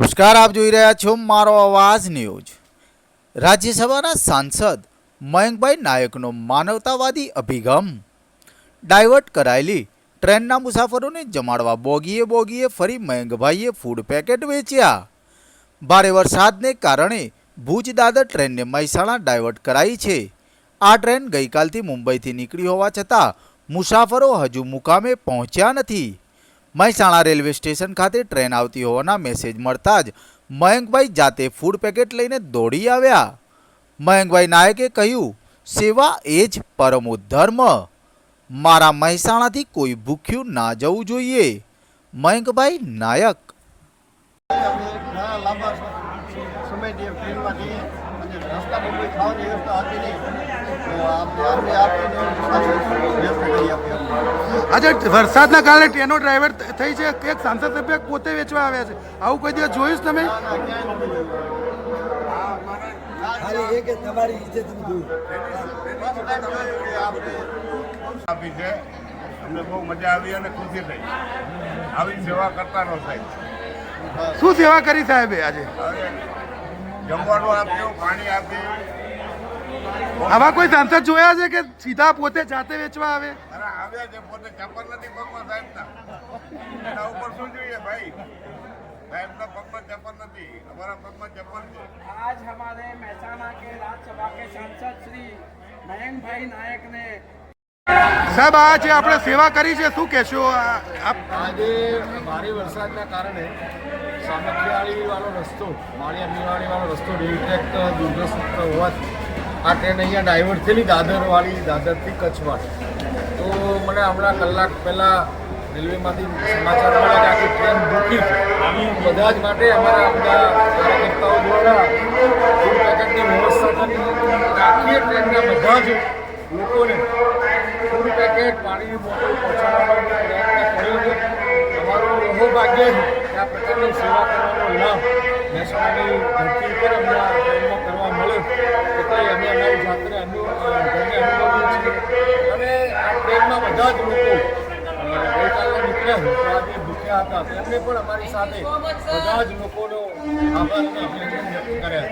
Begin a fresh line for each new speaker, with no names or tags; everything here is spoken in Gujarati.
નમસ્કાર, આપ જોઈ રહ્યા છો મારો અવાજ ન્યૂઝ. રાજ્યસભાના સાંસદ મયંકભાઈ નાયકનો માનવતાવાદી અભિગમ. ડાયવર્ટ કરાયેલી ટ્રેનના મુસાફરોને જમાડવા બોગીએ બોગીએ ફરી મયંકભાઈએ ફૂડ પેકેટ વેચ્યા. ભારે વરસાદને કારણે ભુજ દાદર ટ્રેનને મહેસાણા ડાયવર્ટ કરાઈ છે. આ ટ્રેન ગઈકાલથી મુંબઈથી નીકળી હોવા છતાં મુસાફરો હજુ મુકામે પહોંચ્યા નથી. મહેસાણા રેલવે સ્ટેશન ખાતે ટ્રેન આવતી હોવાના મેસેજ મળતા જ મયંકભાઈ જાતે ફૂડ પેકેટ લઈને દોડી આવ્યા. મયંકભાઈ નાયકે કહ્યું, સેવા એ જ પરમો ધર્મ. મારા મહેસાણાથી કોઈ ભૂખ્યું ના જવું જોઈએ. મયંકભાઈ નાયક.
અને બહુ ખાવાની વ્યવસ્થા હતી નહીં.
આજે વરસાદના કારણે ટ્રેનો ડ્રાઈવર થઈ છે એક સાંસદ સભ્ય પોતે વેચવા આવ્યા છે? આવું કોઈ દિવસ જોયું છે તમે.
ખાલી એક તમારી ઇજ્જત
આપી છે. અમને બહુ મજા આવી અને ખુશી થઈ. આવી સેવા કરતા રહો સાહેબ.
શું સેવા કરી સાહેબે આજે?
જમવાનું આપ્યું પાણી
આવા કોઈ સાંસદ જોયા છે કે સીધા પોતે જાતે વેચવા આવે?
અરે ઉપર શું જોઈએ ભાઈ? સાહેબના પગમાં ચપ્પલ નથી અમારા પગમાં ચપ્પલ છે.
આજ અમારે મહેસાણા કે રાજ્યસભા કે સાંસદ શ્રી નયનભાઈ નાયક ને
સાહેબ, આ જે આપણે સેવા કરી છે, શું કહેશો?
આજે ભારે વરસાદના કારણે સામખિયાળીવાળો રસ્તો, માળી અમીવાળીવાળો રસ્તો રેલ ટ્રેક દુર્ગ્રસ્ત હોવાથી આ ટ્રેન અહીંયા ડાયવર્ટ થયેલી દાદરવાળી, દાદરથી કચ્છવાળી. તો મને હમણાં કલાક પહેલાં રેલવેમાંથી સમાચાર મળ્યા આખી ટ્રેન બુકિંગ છે. બધા જ માટે અમારા બધા કાર્યકર્તાઓ દ્વારા ફૂડ આખી ટ્રેનના બધા જ લોકોને. પેકેટ પાણીની બોટલ પહોંચાડવાનો પ્રયત્ન કર્યો અમારું એવો ભાગ્ય છે કે આ પ્રકારની સેવા કરવાનો લાભ મહેસાણાની ધરતી ઉપર અમને આ ટ્રેનમાં કરવા મળ્યો. એટલે અમે અમારી જાતને અનુભવીએ છીએ. અને આ ટ્રેનમાં બધા જ લોકો ગઈકાલે નીકળ્યા છે. તો ભૂખ્યા હતા. તેમને પણ અમારી સાથે બધા જ લોકોનો આભાર અને અભિનંદન વ્યક્ત કર્યા.